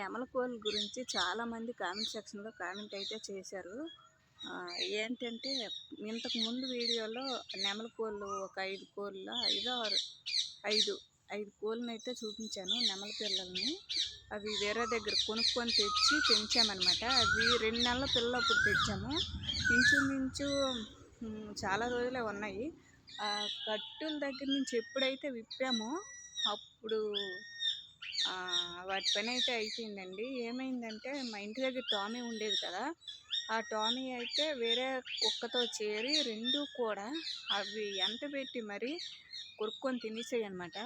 నెమలకోళ్ళ గురించి చాలామంది కామెంట్ సెక్షన్లో కామెంట్ అయితే చేశారు. ఏంటంటే ఇంతకు ముందు వీడియోలో నెమల కోళ్ళు ఒక ఐదు కోళ్ళ ఐదో ఆరు ఐదు ఐదు కోళ్ళని అయితే చూపించాను నెమల పిల్లల్ని. అవి వేరే దగ్గర కొనుక్కొని తెచ్చి పెంచామన్నమాట. అవి రెండు నెలల పిల్లలు అప్పుడు తెచ్చాము. ఇంచుమించు చాలా రోజులే ఉన్నాయి. కట్టుల దగ్గర నుంచి ఎప్పుడైతే విప్పామో అప్పుడు వాటి పని అయితే అయిపోయిందండి. ఏమైందంటే మా ఇంటి దగ్గర టామీ ఉండేది కదా ఆ టామీ అయితే వేరే కుక్కతో చేరి రెండు కూడా అవి ఎంట పెట్టి మరి కొరుక్కొని తినేసాయి అనమాట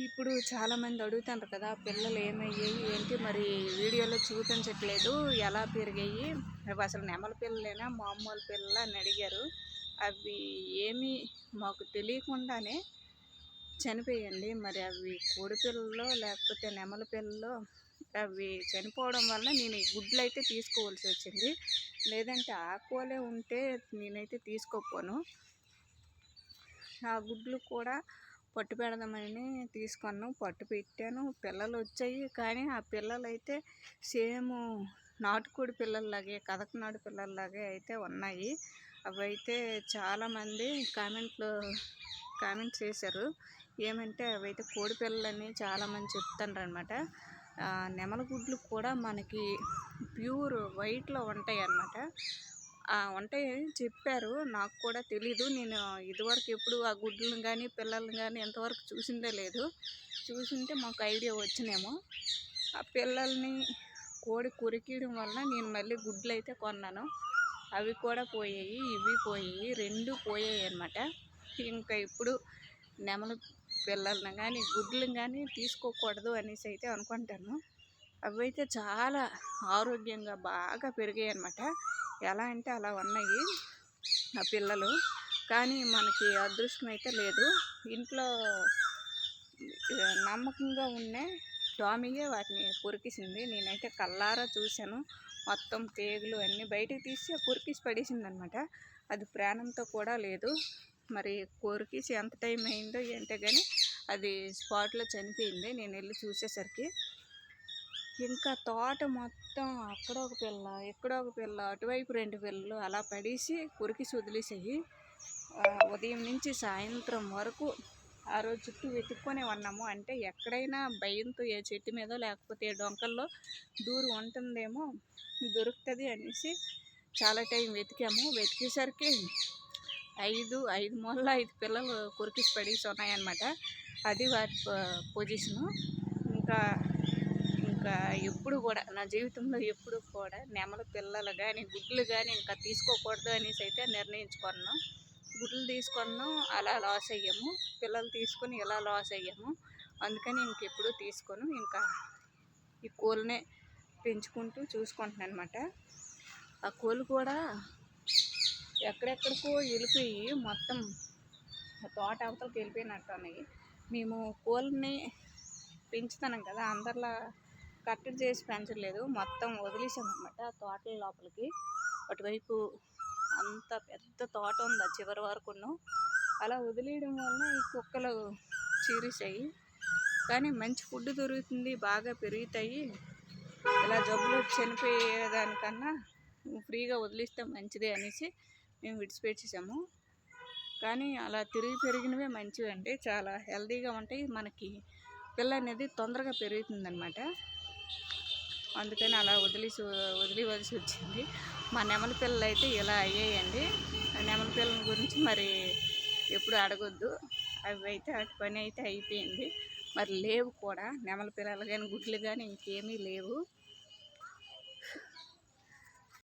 ఇప్పుడు చాలామంది అడుగుతారు కదా పిల్లలు ఏమయ్యాయి ఏంటి మరి వీడియోలో చూపించట్లేదు ఎలా పెరిగాయి? అవి అసలు నెమల పిల్లలేనా మామూలు పిల్లలు అని అడిగారు. అవి ఏమీ మాకు తెలియకుండానే చనిపోయండి. మరి అవి కోడి పిల్లలు లేకపోతే నెమల పిల్లలు అవి చనిపోవడం వల్ల నేను ఈ గుడ్లు అయితే తీసుకోవాల్సి వచ్చింది. లేదంటే ఆకువలే ఉంటే నేనైతే తీసుకోపోను ఆ గుడ్లు కూడా పట్టు పెడదామని తీసుకున్నాను. పట్టు పెట్టాను. పిల్లలు వచ్చాయి. కానీ ఆ పిల్లలు అయితే సేమ్ నాటుకోడి పిల్లల్లాగే కదకనాడు పిల్లల్లాగే అయితే ఉన్నాయి. అవి అయితే చాలామంది కామెంట్లో కామెంట్ చేశారు. ఏమంటే అవైతే కోడి పిల్లలని చాలామంది చెప్తున్నారు అనమాట నెమల గుడ్లు కూడా మనకి ప్యూర్ వైట్లో ఉంటాయి అన్నమాట ఉంటాయి ఉంటాయని చెప్పారు. నాకు కూడా తెలీదు. నేను ఇదివరకు ఎప్పుడు ఆ గుడ్లను కానీ పిల్లల్ని కానీ ఎంతవరకు చూసిందే లేదు. చూసింటే మాకు ఐడియా వచ్చినేమో. ఆ పిల్లల్ని కోడి కొరికియడం వలన నేను మళ్ళీ గుడ్లు అయితే కొన్నాను. అవి కూడా పోయాయి ఇవి పోయాయి రెండు పోయాయి అన్నమాట. ఇంకా ఇప్పుడు నెమలు పిల్లల్ని కానీ గుడ్లను కానీ తీసుకోకూడదు అనేసి అయితే అనుకుంటాను. అవి అయితే చాలా ఆరోగ్యంగా బాగా పెరిగాయి అనమాట ఎలా అంటే అలా ఉన్నాయి ఆ పిల్లలు. కానీ మనకి అదృష్టం అయితే లేదు. ఇంట్లో నమ్మకంగా ఉండే టామీయే వాటిని కొరికేసింది. నేనైతే కల్లారా చూశాను. మొత్తం పేగులు అన్నీ బయటకు తీసి కొరికేసి పడేసింది అనమాట అది ప్రాణంతో కూడా లేదు. మరి కొరికేసి ఎంత టైం అయిందో ఏంటో కానీ అది స్పాట్లో చనిపోయింది. నేను వెళ్ళి చూసేసరికి ఇంకా తోట మొత్తం అక్కడ ఒక పిల్ల ఇక్కడ ఒక పిల్ల అటువైపు రెండు పిల్లలు అలా పడేసి కొరికేసి వదిలేసాయి ఉదయం నుంచి సాయంత్రం వరకు ఆ రోజు చుట్టూ వెతుక్కొని ఉన్నాము. అంటే ఎక్కడైనా భయంతో ఏ చెట్టు మీద లేకపోతే ఏ డొంకల్లో దూరం ఉంటుందేమో దొరుకుతుంది అనేసి చాలా టైం వెతికాము. వెతికేసరికి ఐదు ఐదు మూలలో ఐదు పిల్లలు కురికిసి పడేసి ఉన్నాయన్నమాట. అది వాటి పొజిషను. ఇంకా ఇంకా ఎప్పుడు కూడా నా జీవితంలో ఎప్పుడు కూడా నెమల పిల్లలు కానీ గుడ్లు కానీ ఇంకా తీసుకోకూడదు అనేసి అయితే నిర్ణయించుకున్నాను. గుడ్లు తీసుకున్నాం అలా లాస్ అయ్యాము. పిల్లలు తీసుకొని ఇలా లాస్ అయ్యాము. అందుకని ఇంకెప్పుడు తీసుకోను. ఇంకా ఈ కోళ్ళనే పెంచుకుంటూ చూసుకుంటున్నాను అనమాట ఆ కోళ్ళు కూడా ఎక్కడెక్కడికో వెళ్ళిపోయి మొత్తం తోట అవతలకి వెళ్ళిపోయినట్టు ఉన్నాయి. మేము కోళ్ళని పెంచుతున్నాం కదా అందరిలా కట్టడి చేసి పెంచలేదు మొత్తం వదిలేసాం అనమాట ఆ తోటల లోపలికి. అటువైపు అంత పెద్ద తోట ఉంది ఆ చివరి వరకును. అలా వదిలేయడం వలన ఈ కుక్కలు చీరేసాయి కానీ మంచి ఫుడ్ దొరుకుతుంది బాగా పెరుగుతాయి. ఇలా జబ్బులు చనిపోయేదానికన్నా ఫ్రీగా వదిలిస్తే మంచిదే అనేసి మేము విడిచిపెట్టేసాము. కానీ అలా తిరిగి పెరిగినవే మంచివి అండి చాలా హెల్తీగా ఉంటాయి. మనకి పిల్ల అనేది తొందరగా పెరుగుతుందనమాట అందుకని అలా వదిలేసి వదిలివలసి వచ్చింది. మా నెమలి పిల్లలు అయితే ఇలా అయ్యాయండి. ఆ నెమలి పిల్లల గురించి మరి ఎప్పుడు అడగొద్దు. అవి అయితే వాటి పని అయితే అయిపోయింది. మరి లేవు కూడా. నెమలి పిల్లలు కానీ గుడ్లు కానీ ఇంకేమీ లేవు.